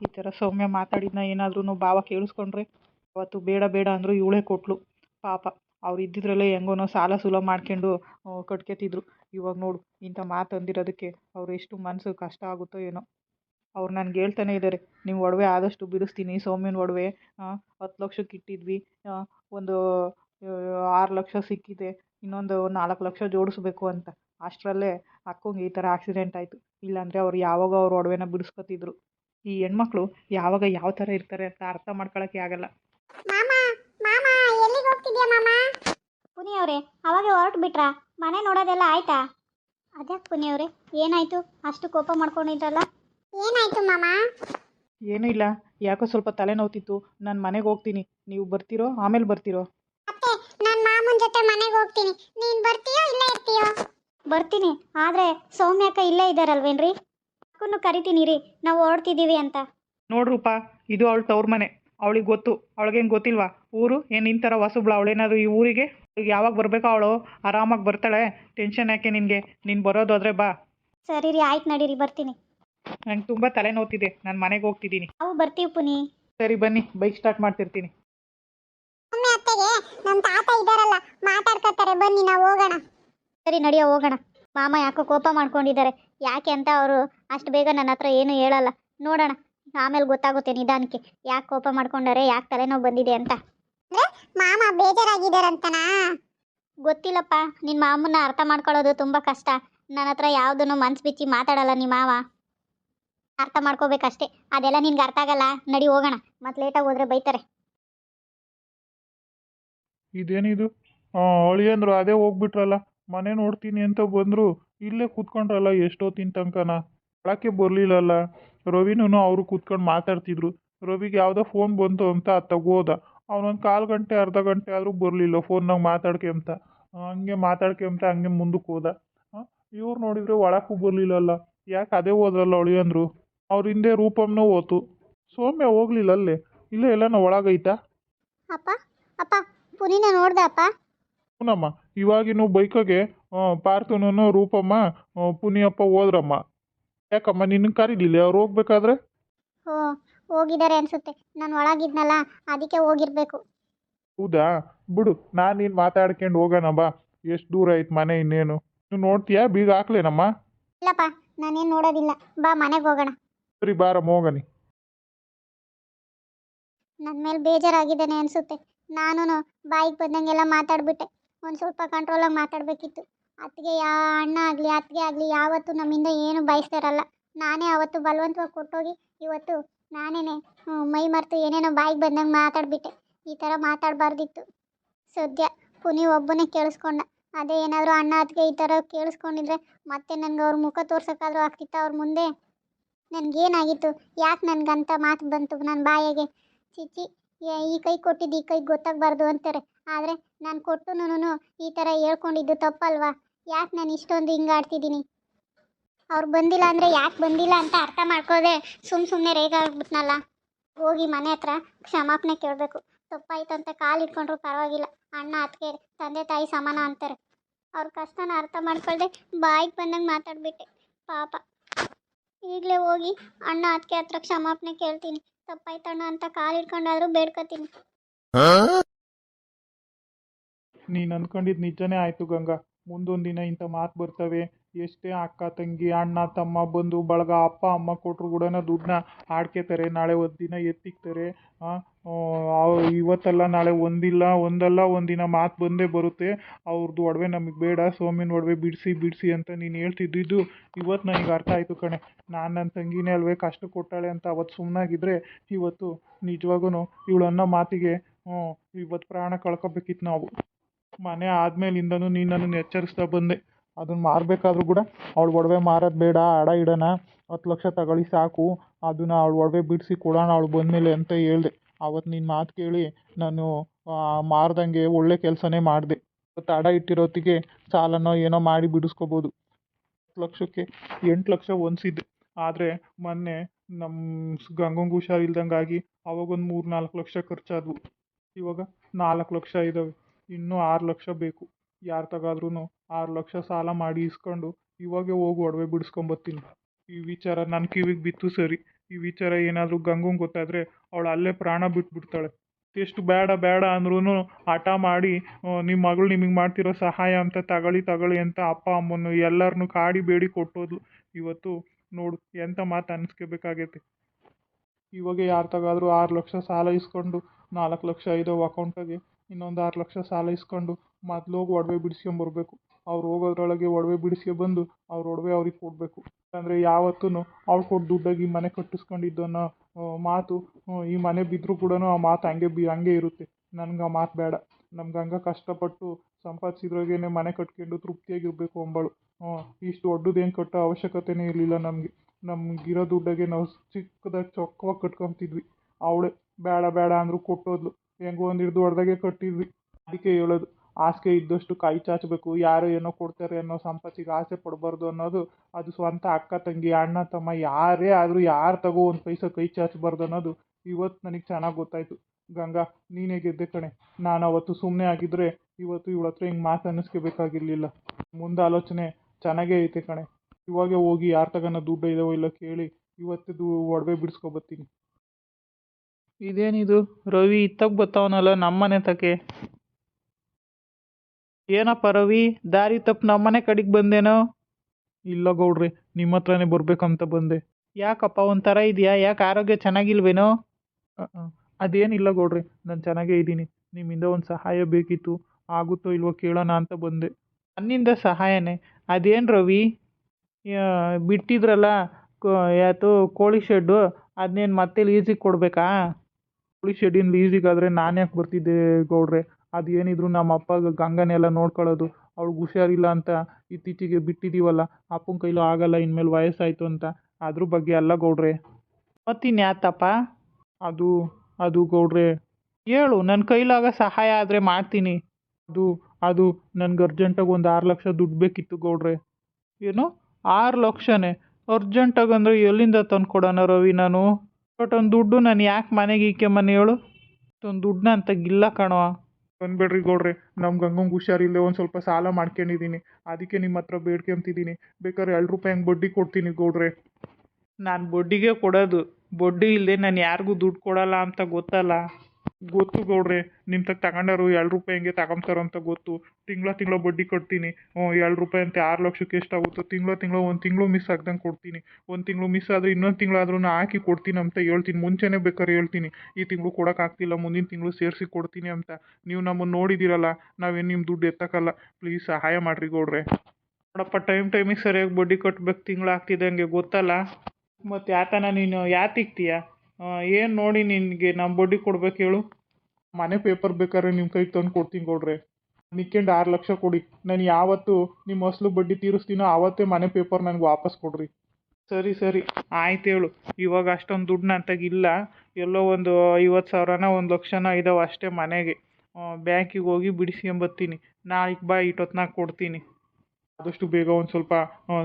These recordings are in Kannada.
ಈ ಥರ ಸೌಮ್ಯ ಮಾತಾಡಿದ್ನ ಏನಾದ್ರೂ ಭಾವ ಕೇಳಿಸ್ಕೊಂಡ್ರೆ ಅವತ್ತು ಬೇಡ ಬೇಡ ಅಂದರು ಇವಳೇ ಕೊಟ್ಲು. ಪಾಪ, ಅವ್ರು ಇದ್ದಿದ್ರಲ್ಲೇ ಹೆಂಗೋನೋ ಸಾಲ ಸೂಲ ಮಾಡ್ಕೊಂಡು ಕಟ್ಕೊತಿದ್ರು. ಇವಾಗ ನೋಡು, ಇಂಥ ಮಾತು ಅಂದಿರೋದಕ್ಕೆ ಅವ್ರು ಎಷ್ಟು ಮನಸ್ಸು ಕಷ್ಟ ಆಗುತ್ತೋ ಏನೋ. ಅವ್ರು ನನಗೆ ಹೇಳ್ತಾನೆ ಇದ್ದಾರೆ ನೀವು ಒಡವೆ ಆದಷ್ಟು ಬಿಡಿಸ್ತೀನಿ, ಸೌಮ್ಯನ ಒಡವೆ ಹತ್ತು ಲಕ್ಷಕ್ಕೆ ಇಟ್ಟಿದ್ವಿ ಒಂದು ಆರು ಲಕ್ಷ ಸಿಕ್ಕಿದೆ, ಇನ್ನೊಂದು ನಾಲ್ಕು ಲಕ್ಷ ಜೋಡಿಸ್ಬೇಕು ಅಂತ. ಅಷ್ಟರಲ್ಲೇ ಅಕ್ಕಂಗೆ ಈ ಥರ ಆಕ್ಸಿಡೆಂಟ್ ಆಯಿತು. ಇಲ್ಲಾಂದರೆ ಅವ್ರು ಯಾವಾಗ ಅವ್ರ ಒಡವೆನ ಬಿಡಿಸ್ಕೊತಿದ್ರು. ಈ ಹೆಣ್ಮಕ್ಳು ಯಾವಾಗ ಯಾವ ಥರ ಇರ್ತಾರೆ ಅಂತ ಅರ್ಥ ಮಾಡ್ಕೊಳಕ್ಕೆ ಆಗಲ್ಲ. ಪುನಿ ಅವರೇ ಅವಾಗ ಹೊರಟು ಬಿಟ್ರಾ? ಮನೆ ನೋಡೋದೆಲ್ಲ ಆಯ್ತಾ? ಅದ್ಯಾಕೆ ಪುನಿ ಅವರೇ ಏನಾಯ್ತು? ಅಷ್ಟು ಕೋಪ ಮಾಡ್ಕೊಂಡಿದ್ರಲ್ಲ? ಏನಾಯ್ತು ಮಾಮ? ಏನೂ ಇಲ್ಲ ಯಾಕೋ ಸ್ವಲ್ಪ ತಲೆನೋವ್ತಿತ್ತು. ನಾನು ಮನೆಗೆ ಹೋಗ್ತೀನಿ. ನೀವು ಬರ್ತೀರೋ ಆಮೇಲೆ ಬರ್ತೀರೋ? ಅತ್ತೆ ನಾನು ಮಾಮನ ಜೊತೆ ಮನೆಗೆ ಹೋಗ್ತೀನಿ. ನೀನು ಬರ್ತೀಯೋ ಇಲ್ಲೇ ಇರ್ತೀಯೋ? ಬರ್ತೀನಿ ಆದರೆ ಸೌಮ್ಯಕ್ಕ ಇಲ್ಲೇ ಇದ್ದಾರಲ್ವೇನ್ರಿ? ಅಕ್ಕನ್ನು ಕರಿತೀನಿ ರೀ ನಾವು ಓಡ್ತಿದ್ದೀವಿ ಅಂತ. ನೋಡ್ರೂಪ ಇದು ಅವಳ ತವ್ರ ಮನೆ. ಅವಳಿಗೆ ಗೊತ್ತು ಅವಳಿಗೇನು ಗೊತ್ತಿಲ್ವಾ? ಊರು ಏನು ನಿಂತರ ಹೊಸಬ್ಳು ಅವಳೇನಾದ್ರು ಈ ಊರಿಗೆ? ಈಗ ಯಾವಾಗ ಬರಬೇಕೋ ಅವಳು ಆರಾಮಾಗಿ ಬರ್ತಾಳೆ. ಟೆನ್ಷನ್ ಯಾಕೆ ನಿನಗೆ? ನೀನು ಬರೋದಾದ್ರೆ ಬಾ. ಸರಿ ರೀ ಆಯ್ತು ನಡೀರಿ ಬರ್ತೀನಿ. ನಂಗೆ ತುಂಬ ತಲೆನೋವ್ತಿದೆ ನಾನು ಮನೆಗೆ ಹೋಗ್ತಿದ್ದೀನಿ ನಾವು ಬರ್ತೀವಿ ಪುನಿ. ಸರಿ ಬನ್ನಿ ಬೈಕ್ ಸ್ಟಾರ್ಟ್ ಮಾಡ್ತಿರ್ತೀನಿ. ಒಮ್ಮೆ ಅತ್ತೆಗೆ ನಮ್ಮ ತಾತ ಇದ್ದಾರಲ್ಲ ಮಾತಾಡ್ಕೊತಾರೆ ಬನ್ನಿ ನಾವು ಹೋಗೋಣ. ಸರಿ ನಡಿಯೋ ಹೋಗೋಣ. ಮಾಮ ಯಾಕೋ ಕೋಪ ಮಾಡ್ಕೊಂಡಿದ್ದಾರೆ. ಯಾಕೆ ಅಂತ ಅವರು ಅಷ್ಟು ಬೇಗ ನನ್ನ ಹತ್ರ ಏನು ಹೇಳಲ್ಲ. ನೋಡೋಣ. ಆಮೇಲೆ ಗೊತ್ತಾಗುತ್ತೆ ನಿಧಾನಕ್ಕೆ. ಯಾಕೆ ಕೋಪ ಮಾಡ್ಕೊಂಡಾರೆ? ಯಾಕೆ ತಲೆನೋವು ಬಂದಿದೆ ಅಂತ. ಮಾಮ ಬೇಜಾರಾಗಿದ್ದಾರಂತನಾ? ಗೊತ್ತಿಲ್ಲಪ್ಪ. ನಿನ್ನ ಮಾಮನ್ನ ಅರ್ಥ ಮಾಡ್ಕೊಳ್ಳೋದು ತುಂಬ ಕಷ್ಟ. ನನ್ನ ಹತ್ರ ಯಾವುದನ್ನು ಮನ್ಸು ಬಿಚ್ಚಿ ಮಾತಾಡಲ್ಲ ನಿಮ್ಮ ಮಾವ. ಅರ್ಥ ಮಾಡ್ಕೋಬೇಕಷ್ಟೇ. ಅದೆಲ್ಲ ನಿನ್ಗೆ ಅರ್ಥ ಆಗಲ್ಲ. ನಡಿ ಹೋಗೋಣ. ಮತ್ತೆ ಲೇಟಾಗಿ ಹೋದ್ರೆ ಬೈತಾರೆ. ಇದೇನಿದು? ಅಳಿಯಂದ್ರು ಅದೇ ಹೋಗ್ಬಿಟ್ರಲ್ಲ. ಮನೆ ನೋಡ್ತೀನಿ ಅಂತ ಬಂದರು ಇಲ್ಲೇ ಕೂತ್ಕೊಂಡ್ರಲ್ಲ ಎಷ್ಟೊತ್ತಿನ ತನಕನ? ಒಳಕ್ಕೆ ಬರಲಿಲ್ಲಲ್ಲ? ರವಿನೂ ಅವರು ಕೂತ್ಕೊಂಡು ಮಾತಾಡ್ತಿದ್ರು. ರವಿಗೆ ಯಾವುದೋ ಫೋನ್ ಬಂತು ಅಂತ ತಗೋದ. ಅವನೊಂದು ಕಾಲು ಗಂಟೆ ಅರ್ಧ ಗಂಟೆ ಆದರೂ ಬರಲಿಲ್ಲ ಫೋನ್ನಾಗ ಮಾತಾಡ್ಕೊಂತ ಹಂಗೆ ಮಾತಾಡ್ಕೊಂತ ಹಂಗೆ ಮುಂದಕ್ಕೆ ಹೋದ. ಇವ್ರು ನೋಡಿದರೆ ಒಳಕ್ಕೂ ಬರಲಿಲ್ಲಲ್ಲ. ಯಾಕೆ ಅದೇ ಹೋದ್ರಲ್ಲ ಅಂದರು. ಅವ್ರ ಹಿಂದೆ ರೂಪಮ್ನೂ ಹೋತು. ಸೌಮ್ಯ ಹೋಗ್ಲಿಲ್ಲ ಅಲ್ಲೇ. ಇಲ್ಲೇ ಎಲ್ಲನ ಒಳಗೈತಾ? ಅಪ್ಪ ಅಪ್ಪ ಪುನೀನ ನೋಡ್ದೆ ಅಪ್ಪ? ಪುನಮ್ಮ ಇವಾಗಿನ ಬೈಕಗೆ ಪಾರ್ಥನೂ ರೂಪಮ್ಮ ಪುನಿಯಪ್ಪ ಹೋದ್ರಮ್ಮ. ಯಾಕಮ್ಮ ನಿನ್ನ ಕರೀಲಿಲ್ಲ? ಅವ್ರು ಹೋಗ್ಬೇಕಾದ್ರೆ? ಹೋ ಹೋಗಿದ್ದಾರೆ ಅನ್ಸುತ್ತೆ. ನಾನು ಒಳಗಿದ್ನಲ್ಲ ಅದಕ್ಕೆ ಹೋಗಿರ್ಬೇಕು. ಹೌದಾ? ಬಿಡು ನಾನು ನೀನು ಮಾತಾಡ್ಕೊಂಡು ಹೋಗೋಣ ಬಾ. ಎಷ್ಟು ದೂರ ಐತೆ ಮನೆ ಇನ್ನೇನು? ನೀನು ನೋಡ್ತೀಯಾ? ಬೀಗ ಹಾಕ್ಲೇನಮ್ಮ? ಇಲ್ಲಪ್ಪ ನಾನೇನು ನೋಡೋದಿಲ್ಲ. ಬಾ ಮನೆಗೆ ಹೋಗೋಣ. ಸರಿ ಬಾರಮ್ಮ ಹೋಗನಿ ನನ್ನ ಮೇಲೆ ಬೇಜಾರಾಗಿದ್ದಾನೆ ಅನಿಸುತ್ತೆ. ನಾನು ಬಾಯಿಗೆ ಬಂದಂಗೆಲ್ಲ ಮಾತಾಡ್ಬಿಟ್ಟೆ. ಒಂದು ಸ್ವಲ್ಪ ಕಂಟ್ರೋಲಾಗಿ ಮಾತಾಡಬೇಕಿತ್ತು. ಅತ್ತಿಗೆ, ಯಾ ಅಣ್ಣ ಆಗಲಿ, ಅತ್ತಿಗೆ ಆಗಲಿ, ಯಾವತ್ತೂ ನಮ್ಮಿಂದ ಏನು ಬಯಸ್ತಾರಲ್ಲ. ನಾನೇ ಅವತ್ತು ಬಲವಂತವಾಗಿ ಕೊಟ್ಟೋಗಿ ಇವತ್ತು ನಾನೇ ಮೈ ಮರೆತು ಏನೇನೋ ಬಾಯಿಗೆ ಬಂದಂಗೆ ಮಾತಾಡಿಬಿಟ್ಟೆ. ಈ ಥರ ಮಾತಾಡಬಾರ್ದಿತ್ತು. ಸದ್ಯ ಪುನಿ ಒಬ್ಬನೇ ಕೇಳಿಸ್ಕೊಂಡ. ಅದೇ ಏನಾದರೂ ಅಣ್ಣ, ಅತ್ತಿಗೆ ಈ ಥರ ಕೇಳಿಸ್ಕೊಂಡಿದ್ರೆ ಮತ್ತೆ ನನಗೆ ಅವ್ರ ಮುಖ ತೋರ್ಸೋಕ್ಕಾದ್ರೂ ಆಗ್ತಿತ್ತು ಅವ್ರ ಮುಂದೆ? ನನಗೇನಾಗಿತ್ತು? ಯಾಕೆ ನನಗಂತ ಮಾತು ಬಂತು ನನ್ನ ಬಾಯಿಗೆ? ಚಿಚಿ ಈ ಕೈ ಕೊಟ್ಟಿದ್ದು ಈ ಕೈ ಗೊತ್ತಾಗಬಾರ್ದು ಅಂತಾರೆ. ಆದರೆ ನಾನು ಕೊಟ್ಟು ಈ ಥರ ಹೇಳ್ಕೊಂಡಿದ್ದು ತಪ್ಪಲ್ವಾ? ಯಾಕೆ ನಾನು ಇಷ್ಟೊಂದು ಹಿಂಗೆ ಆಡ್ತಿದ್ದೀನಿ ಅವ್ರು ಬಂದಿಲ್ಲ ಅಂದರೆ ಯಾಕೆ ಬಂದಿಲ್ಲ ಅಂತ ಅರ್ಥ ಮಾಡ್ಕೋದೆ ಸುಮ್ಮ ಸುಮ್ಮನೆ ರೇಗಾಗ್ಬಿಟ್ನಲ್ಲ ಹೋಗಿ ಮನೆ ಹತ್ರ ಕ್ಷಮಾಪಣೆ ಕೇಳಬೇಕು. ತಪ್ಪಾಯ್ತು ಅಂತ ಕಾಲು ಇಟ್ಕೊಂಡ್ರು ಪರವಾಗಿಲ್ಲ. ಅಣ್ಣ, ಅತ್ತಿಗೆ, ತಂದೆ, ತಾಯಿ ಸಮಾನ ಅಂತಾರೆ. ಅವ್ರ ಕಷ್ಟನ ಅರ್ಥ ಮಾಡ್ಕೊಳ್ದೆ ಬಾಯಿಗೆ ಬಂದಂಗೆ ಮಾತಾಡ್ಬಿಟ್ಟೆ. ಪಾಪ. ಈಗಲೇ ಹೋಗಿ ಅಣ್ಣ, ಅತ್ತಿಗೆ ಹತ್ರ ಕ್ಷಮಾಪಣೆ ಕೇಳ್ತೀನಿ. ತಪ್ಪಾಯ್ತಣ್ಣ ಅಂತ ಕಾಲು ಹಿಡ್ಕೊಂಡಾದ್ರೂ ಬೇಡ್ಕೊತೀನಿ. ನೀನು ಅಂದ್ಕೊಂಡಿದ್ದು ನಿಜನೇ ಆಯಿತು ಗಂಗಾ. ಮುಂದೊಂದು ದಿನ ಇಂಥ ಮಾತು ಬರ್ತವೆ. ಎಷ್ಟೇ ಅಕ್ಕ, ತಂಗಿ, ಅಣ್ಣ, ತಮ್ಮ ಬಂಧು ಬಳಗ ಅಪ್ಪ, ಅಮ್ಮ ಕೊಟ್ಟರು ಕೂಡ ದುಡ್ಡನ್ನ ಆಡ್ಕೋತಾರೆ. ನಾಳೆ ಒಂದು ದಿನ ಎತ್ತಿಕ್ತಾರೆ ಇವತ್ತಲ್ಲ, ನಾಳೆ ಒಂದಿಲ್ಲ, ಒಂದಲ್ಲ, ಒಂದಿನ ಮಾತು ಬಂದೇ ಬರುತ್ತೆ. ಅವ್ರದ್ದು ಒಡವೆ ನಮಗೆ ಬೇಡ ಸೋಮಿನ ಒಡವೆ ಬಿಡಿಸಿ ಬಿಡಿಸಿ ಅಂತ ನೀನು ಹೇಳ್ತಿದ್ದಿದ್ದು ಇವತ್ತು ನನಗೆ ಅರ್ಥ ಆಯಿತು ಕಣೆ. ನಾನು ನನ್ನ ತಂಗಿನೇ ಅಲ್ವೇ ಕಷ್ಟ ಕೊಟ್ಟಾಳೆ ಅಂತ ಅವತ್ತು ಸುಮ್ಮನಾಗಿದ್ದರೆ ಇವತ್ತು ನಿಜವಾಗೂ ಇವಳು ಅನ್ನೋ ಮಾತಿಗೆ ಇವತ್ತು ಪ್ರಾಣ ಕಳ್ಕೊಬೇಕಿತ್ತು ನಾವು. ಮನೆ ಆದಮೇಲಿಂದನೂ ನೀನು ನನ್ನನ್ನು ಎಚ್ಚರಿಸ್ತಾ ಬಂದೆ. ಅದನ್ನು ಮಾರಬೇಕಾದ್ರೂ ಕೂಡ ಅವಳು ಒಡವೆ ಮಾರೋದು ಬೇಡ, ಅಡ ಇಡೋಣ ಹತ್ತು ಲಕ್ಷ ತಗೊಳ್ಳಿ ಸಾಕು, ಅದನ್ನು ಅವಳು ಒಡವೆ ಬಿಡಿಸಿ ಕೊಡೋಣ ಅವಳು ಬಂದಮೇಲೆ ಅಂತ ಹೇಳಿದೆ. ಆವತ್ತು ನಿನ್ನ ಮಾತು ಕೇಳಿ ನಾನು ಮಾರ್ದಂಗೆ ಒಳ್ಳೆ ಕೆಲಸನೇ ಮಾಡಿದೆ. ಇವತ್ತು ಅಡ ಇಟ್ಟಿರೋತ್ತಿಗೆ ಸಾಲನೋ ಏನೋ ಮಾಡಿ ಬಿಡಿಸ್ಕೋಬೋದು. ಹತ್ತು ಲಕ್ಷಕ್ಕೆ ಎಂಟು ಲಕ್ಷ ಹೊಂದಿಸಿದ್ದೆ ಆದರೆ ಮೊನ್ನೆ ನಮ್ಮ ಗಂಗಂಗೆ ಹುಷಾರಿಲ್ದಂಗಾಗಿ ಅವಾಗೊಂದು ಮೂರು ನಾಲ್ಕು ಲಕ್ಷ ಖರ್ಚಾದವು. ಇವಾಗ ನಾಲ್ಕು ಲಕ್ಷ ಇದ್ದಾವೆ ಇನ್ನೂ ಆರು ಲಕ್ಷ ಬೇಕು. ಯಾರು ತಗಾದ್ರೂ ಆರು ಲಕ್ಷ ಸಾಲ ಮಾಡಿ ಇಸ್ಕೊಂಡು ಇವಾಗೆ ಹೋಗಿ, ಒಡವೆ ಬಿಡಿಸ್ಕೊಂಬತ್ತೀನಿ. ಈ ವಿಚಾರ ನನ್ನ ಕಿವಿಗೆ ಬಿತ್ತು ಸರಿ. ಈ ವಿಚಾರ ಏನಾದರೂ ಗಂಗಂಗೆ ಗೊತ್ತಾದರೆ ಅವಳು ಅಲ್ಲೇ ಪ್ರಾಣ ಬಿಟ್ಬಿಡ್ತಾಳೆ. ಎಷ್ಟು ಬೇಡ ಬೇಡ ಅಂದ್ರೂ ಹಠ ಮಾಡಿ ನಿಮ್ಮ ಮಗಳು ನಿಮಗೆ ಮಾಡ್ತಿರೋ ಸಹಾಯ ಅಂತ ತಗೊಳ್ಳಿ ತಗೊಳ್ಳಿ ಅಂತ ಅಪ್ಪ, ಅಮ್ಮನ್ನು ಎಲ್ಲರನ್ನು ಕಾಡಿ ಬೇಡಿ ಕೊಟ್ಟೋದ್ಲು. ಇವತ್ತು ನೋಡು ಎಂಥ ಮಾತು ಅನ್ನಿಸ್ಕೋಬೇಕಾಗೈತೆ ಇವಾಗ ಯಾರು ತಗಾದರೂ ಆರು ಲಕ್ಷ ಸಾಲ ಇಸ್ಕೊಂಡು ನಾಲ್ಕು ಲಕ್ಷ ಇದಾವೆ ಅಕೌಂಟಾಗೆ ಇನ್ನೊಂದು ಆರು ಲಕ್ಷ ಸಾಲ ಇಸ್ಕೊಂಡು ಮೊದ್ಲು ಹೋಗಿ ಒಡವೆ ಬಿಡಿಸ್ಕೊಂಬರ್ಬೇಕು ಅವ್ರು ಹೋಗೋದ್ರೊಳಗೆ ಒಡವೆ ಬಿಡಿಸ್ಕೊಬಂದು ಅವ್ರ ಒಡವೆ ಅವ್ರಿಗೆ ಕೊಡಬೇಕು. ಅಂದರೆ ಯಾವತ್ತೂ ಅವ್ರು ಕೊಟ್ಟು ದುಡ್ಡಾಗಿ ಮನೆ ಕಟ್ಟಿಸ್ಕೊಂಡಿದ್ದು ಮಾತು ಈ ಮನೆ ಬಿದ್ದರೂ ಕೂಡ ಆ ಮಾತು ಹಂಗೆ ಬಿ, ಹಂಗೆ ಇರುತ್ತೆ. ನನ್ಗೆ ಆ ಮಾತು ಬೇಡ. ನಮ್ಗೆ ಹಂಗೆ ಕಷ್ಟಪಟ್ಟು ಸಂಪಾದಿಸಿದ್ರಾಗೇನೆ ಮನೆ ಕಟ್ಕೊಂಡು ತೃಪ್ತಿಯಾಗಿರಬೇಕು ಅಂಬಳು. ಇಷ್ಟು ಏನು ಕಟ್ಟೋ ಅವಶ್ಯಕತೆನೇ ಇರಲಿಲ್ಲ ನಮಗೆ. ನಮಗಿರೋ ದುಡ್ಡಾಗೆ ನಾವು ಚಿಕ್ಕದಾಗಿ ಚೊಕ್ಕವಾಗಿ ಕಟ್ಕೊತಿದ್ವಿ. ಅವಳೆ ಬೇಡ ಬೇಡ ಅಂದರೂ ಕೊಟ್ಟೋದ್ಲು. ಹೆಂಗೋ ಒಂದು ಹಿಡ್ದು ಹೊಡೆದಾಗೆ ಕಟ್ಟಿದ್ವಿ. ಅದಕ್ಕೆ ಹೇಳೋದು ಆಸೆ ಇದ್ದಷ್ಟು ಕೈ ಚಾಚಬೇಕು, ಯಾರು ಏನೋ ಕೊಡ್ತಾರೆ ಅನ್ನೋ ಸಂಪತ್ತಿಗೆ ಆಸೆ ಪಡಬಾರ್ದು ಅನ್ನೋದು ಅದು ಸ್ವಂತ ಅಕ್ಕ ತಂಗಿ, ಅಣ್ಣ ತಮ್ಮ, ಯಾರೇ ಆದರೂ ಯಾರು ತಗೋ ಒಂದು ಪೈಸೆ ಕೈ ಚಾಚಬಾರ್ದು ಅನ್ನೋದು ಇವತ್ತು ನನಗೆ ಚೆನ್ನಾಗಿ ಗೊತ್ತಾಯಿತು. ಗಂಗಾ, ನೀನೇ ಗೆದ್ದೆ ಕಣೆ? ನಾನು ಅವತ್ತು ಸುಮ್ಮನೆ ಆಗಿದ್ದರೆ ಇವತ್ತು ಇವಳ ಹತ್ರ ಹಿಂಗೆ ಮಾತು ಅನ್ನಿಸ್ಕೋಬೇಕಾಗಿರ್ಲಿಲ್ಲ ಮುಂದೆ ಆಲೋಚನೆ ಚೆನ್ನಾಗೇ ಐತೆ ಕಣೆ. ಇವಾಗೆ ಹೋಗಿ ಯಾರು ತಗನ ದುಡ್ಡು ಇದಾವೋ ಇಲ್ಲ ಕೇಳಿ ಇವತ್ತಿದು ಒಡವೆ ಬಿಡಿಸ್ಕೊಬತ್ತೀನಿ ಇದೇನಿದು? ರವಿ ಇತ್ತಗೆ ಬತ್ತಾವನಲ್ಲ ನಮ್ಮನೆ ತಕೆ. ಏನಪ್ಪ ರವಿ? ದಾರಿ ತಪ್ಪು ನಮ್ಮನೆ ಕಡೆಗೆ ಬಂದೇನೋ? ಇಲ್ಲ ಗೌಡ್ರಿ ನಿಮ್ಮ ಹತ್ರನೇ ಬರ್ಬೇಕಂತ ಬಂದೆ. ಯಾಕಪ್ಪ, ಒಂಥರ ಇದೆಯಾ? ಯಾಕೆ ಆರೋಗ್ಯ ಚೆನ್ನಾಗಿಲ್ವೇನೋ? ಅದೇನಿಲ್ಲ ಗೌಡ್ರಿ, ನಾನು ಚೆನ್ನಾಗೇ ಇದ್ದೀನಿ. ನಿಮ್ಮಿಂದ ಒಂದು ಸಹಾಯ ಬೇಕಿತ್ತು, ಆಗುತ್ತೋ ಇಲ್ವೋ ಕೇಳೋಣ ಅಂತ ಬಂದೆ. ನನ್ನಿಂದ ಸಹಾಯನೇ? ಅದೇನು ರವಿ? ಬಿಟ್ಟಿದ್ರಲ್ಲ ಯಾತು ಕೋಳಿ ಶೆಡ್ಡು ಅದನ್ನೇನು ಮತ್ತೆ ಲೀಸಿಗೆ ಕೊಡಬೇಕಾ? ಕೋಳಿ ಶೆಡ್ಡಿನ ಲೀಸಿಗಾದರೆ ನಾನು ಯಾಕೆ ಬರ್ತಿದ್ದೆ ಗೌಡ್ರೆ? ಅದು ಏನಿದ್ರು ನಮ್ಮ ಅಪ್ಪ ಗಂಗನೆಲ್ಲ ನೋಡ್ಕೊಳ್ಳೋದು ಅವ್ಳಿಗೆ ಹುಷಾರಿಲ್ಲ ಅಂತ ಇತ್ತೀಚೆಗೆ ಬಿಟ್ಟಿದ್ದೀವಲ್ಲ ಅಪ್ಪನ ಕೈಲೂ ಆಗಲ್ಲ, ಇನ್ಮೇಲೆ ವಯಸ್ಸಾಯಿತು ಅಂತ. ಅದ್ರ ಬಗ್ಗೆ ಅಲ್ಲ ಗೌಡ್ರೆ. ಮತ್ತಿನ್ಯಾತಪ್ಪ ಅದು ಅದು ಗೌಡ್ರೆ, ಹೇಳು ನನ್ನ ಕೈಲಾಗ ಸಹಾಯ ಆದರೆ ಮಾಡ್ತೀನಿ. ಅದು ಅದು ನನಗೆ ಅರ್ಜೆಂಟಾಗಿ ಒಂದು ಆರು ಲಕ್ಷ ದುಡ್ಡು ಬೇಕಿತ್ತು ಗೌಡ್ರೆ. ಏನು? ಆರು ಲಕ್ಷನೇ? ಅರ್ಜೆಂಟಾಗಿ ಅಂದರೆ ಎಲ್ಲಿಂದ ತಂದು ಕೊಡೋಣ ರವಿ ನಾನು? ಅಷ್ಟೊಂದು ದುಡ್ಡು ನಾನು ಯಾಕೆ ಮನೆಗೆ ಮನೆ ಹೇಳು? ಒಂದು ದುಡ್ಡು ಅಂತ ತೆಗಿಲ್ಲ ಕಣೋ ಬಂದ್ಬೇಡ್ರಿ ಗೌಡ್ರೆ ನಮ್ಮ ಗಂಗಂಗೆ ಹುಷಾರಿಲ್ಲ ಒಂದು ಸ್ವಲ್ಪ ಸಾಲ ಮಾಡ್ಕೊಂಡಿದ್ದೀನಿ ಅದಕ್ಕೆ ನಿಮ್ಮ ಹತ್ರ ಬೇಡ್ಕೊಂತಿದ್ದೀನಿ ಬೇಕಾದ್ರೆ ಎರಡು ರೂಪಾಯಿ ಹಂಗೆ ಬಡ್ಡಿ ಕೊಡ್ತೀನಿ ಗೌಡ್ರೆ. ನಾನು ಬಡ್ಡಿಗೆ ಕೊಡೋದು. ಬಡ್ಡಿ ಇಲ್ಲದೆ ನಾನು ಯಾರಿಗೂ ದುಡ್ಡು ಕೊಡಲ್ಲ ಅಂತ ಗೊತ್ತಲ್ಲ. ಗೊತ್ತು ಗೌಡ್ರೆ ನಿಮ್ಮ ತಗ ತಗೊಂಡಾರು ಎರಡು ರೂಪಾಯಿ ಹೆಂಗೆ ತಗೊಂತಾರೋ ಅಂತ ಗೊತ್ತು. ತಿಂಗಳ ತಿಂಗಳ ಬಡ್ಡಿ ಕಟ್ತೀನಿ. ಹ್ಞೂ, ಎರಡು ರೂಪಾಯಿ ಅಂತ ಆರು ಲಕ್ಷಕ್ಕೆ ಎಷ್ಟಾಗುತ್ತೋ ತಿಂಗಳ ತಿಂಗಳ ಒಂದು ತಿಂಗಳು ಮಿಸ್ ಆಗ್ದಂಗೆ ಕೊಡ್ತೀನಿ. ಒಂದು ತಿಂಗಳು ಮಿಸ್ ಆದರೆ ಇನ್ನೊಂದು ತಿಂಗಳಾದ್ರೂ ಹಾಕಿ ಕೊಡ್ತೀನಿ ಅಂತ ಹೇಳ್ತೀನಿ. ಮುಂಚೆನೇ ಬೇಕಾದ್ರೆ ಹೇಳ್ತೀನಿ. ಈ ತಿಂಗಳು ಕೊಡೋಕ್ಕಾಗ್ತಿಲ್ಲ ಮುಂದಿನ ತಿಂಗಳು ಸೇರಿಸಿ ಕೊಡ್ತೀನಿ ಅಂತ. ನೀವು ನಮ್ಮನ್ನು ನೋಡಿದ್ದೀರಲ್ಲ ನಾವೇನು ನಿಮ್ಮ ದುಡ್ಡು ಎತ್ತಕ್ಕಲ್ಲ. ಪ್ಲೀಸ್ ಸಹಾಯ ಮಾಡಿರಿ ಗೌಡ್ರೆ. ನೋಡಪ್ಪ, ಟೈಮ್ ಟೈಮಿಗೆ ಸರಿಯಾಗಿ ಬಡ್ಡಿ ಕಟ್ಬೇಕು ತಿಂಗಳು ಆಗ್ತಿದ್ದಂಗೆ ಗೊತ್ತಲ್ಲ? ಮತ್ತು ಯಾತನ ನೀನು? ಯಾತಿಗ್ತೀಯ ಏನು ನೋಡಿ ನಿನಗೆ ನಮ್ಮ ಬಡ್ಡಿ ಕೊಡ್ಬೇಕು ಹೇಳು. ಮನೆ ಪೇಪರ್ ಬೇಕಾದ್ರೆ ನಿಮ್ಮ ಕೈಗೆ ತಂದು ಕೊಡ್ತೀನಿ ಗೌಡ್ರೆ. ನಿಕ್ಕೊಂಡು ಆರು ಲಕ್ಷ ಕೊಡಿ. ನಾನು ಯಾವತ್ತು ನಿಮ್ಮ ಅಸಲು ಬಡ್ಡಿ ತೀರಿಸ್ತೀನೋ ಆವತ್ತೇ ಮನೆ ಪೇಪರ್ ನನಗೆ ವಾಪಸ್ ಕೊಡ್ರಿ. ಸರಿ ಸರಿ. ಆಯ್ತು ಹೇಳು. ಇವಾಗ ಅಷ್ಟೊಂದು ದುಡ್ಡು ನಂತಾಗಿಲ್ಲ ಎಲ್ಲೋ ಒಂದು ಐವತ್ತು ಸಾವಿರನ ಒಂದು ಲಕ್ಷನ ಇದಾವೆ ಅಷ್ಟೇ ಮನೆಗೆ. ಬ್ಯಾಂಕಿಗೆ ಹೋಗಿ ಬಿಡಿಸ್ಕೊಂಬತ್ತೀನಿ. ನಾಳೆಗೆ ಬಾ, ಇಟ್ಟೊತ್ನಾಗ ಕೊಡ್ತೀನಿ. ಆದಷ್ಟು ಬೇಗ ಒಂದು ಸ್ವಲ್ಪ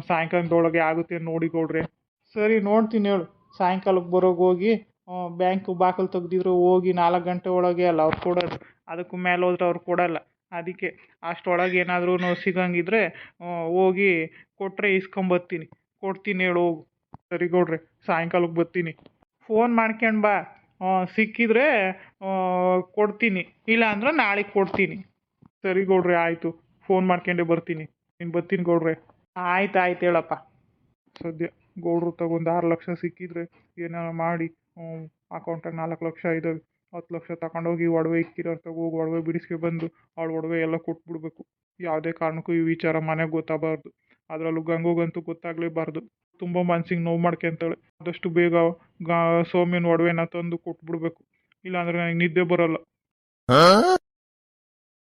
ಸಾಯಂಕಾಲದೊಳಗೆ ಆಗುತ್ತೆ ನೋಡಿ ಕೊಡ್ರಿ ಸರಿ, ನೋಡ್ತೀನಿ ಹೇಳು. ಸಾಯಂಕಾಲಕ್ಕೆ ಬರೋಗಿ ಹೋಗಿ ಬ್ಯಾಂಕ್ ಬಾಗಿಲು ತೆಗ್ದಿದ್ರು ಹೋಗಿ ನಾಲ್ಕು ಗಂಟೆ ಒಳಗೆ ಅಲ್ಲ, ಅವ್ರು ಕೊಡೋದು ಅದಕ್ಕೂ ಮೇಲೆ ಹೋದ್ರೆ ಅವ್ರು ಕೊಡೋಲ್ಲ ಅದಕ್ಕೆ ಅಷ್ಟ್ರೊಳಗೆ ಏನಾದ್ರೂ ಸಿಗೋಂಗಿದ್ರೆ ಹೋಗಿ ಕೊಟ್ಟರೆ ಇಸ್ಕೊಂಬತ್ತೀನಿ ಕೊಡ್ತೀನಿ ಹೇಳು, ಹೋಗು. ಸರಿ ಗೌಡ್ರೆ ಸಾಯಂಕಾಲಕ್ಕೆ ಬರ್ತೀನಿ. ಫೋನ್ ಮಾಡ್ಕೊಂಡು ಬಾ. ಸಿಕ್ಕಿದ್ರೆ ಕೊಡ್ತೀನಿ. ಇಲ್ಲ ಅಂದ್ರೆ ನಾಳೆಗೆ ಕೊಡ್ತೀನಿ. ಸರಿ ಗೌಡ್ರೆ ಆಯಿತು. ಫೋನ್ ಮಾಡ್ಕೊಂಡೆ ಬರ್ತೀನಿ. ನೀನು ಬರ್ತೀನಿ ಗೌಡ್ರೆ ಆಯ್ತು ಆಯ್ತು ಹೇಳಪ್ಪ. ಸದ್ಯ. ಗೌಡ್ರು ತಗೊಂಡು ಆರು ಲಕ್ಷ ಸಿಕ್ಕಿದ್ರೆ ಏನಾರ ಮಾಡಿ ಅಕೌಂಟಾಗ ನಾಲ್ಕು ಲಕ್ಷ ಇದ್ದಾವೆ ಹತ್ತು ಲಕ್ಷ ತಗೊಂಡೋಗಿ ಒಡವೆ ಇಕ್ಕಿರೋರು ಹೋಗಿ ಒಡವೆ ಬಿಡಿಸ್ಕೆ ಬಂದು ಅವ್ಳ ಒಡವೆ ಎಲ್ಲ ಕೊಟ್ಬಿಡ್ಬೇಕು. ಯಾವುದೇ ಕಾರಣಕ್ಕೂ ಈ ವಿಚಾರ ಮನೆಗೆ ಗೊತ್ತಾಗಬಾರ್ದು. ಅದರಲ್ಲೂ ಗಂಗೋಗಂತೂ ಗೊತ್ತಾಗಲೇಬಾರ್ದು. ತುಂಬ ಮನ್ಸಿಗೆ ನೋವು ಮಾಡ್ಕೊಂತಾಳೆ. ಆದಷ್ಟು ಬೇಗ ಗಾ, ಸೌಮ್ಯನ ಒಡವೆನ ತಂದು ಕೊಟ್ಬಿಡ್ಬೇಕು. ಇಲ್ಲಾಂದ್ರೆ ನನಗೆ ನಿದ್ದೆ ಬರೋಲ್ಲ.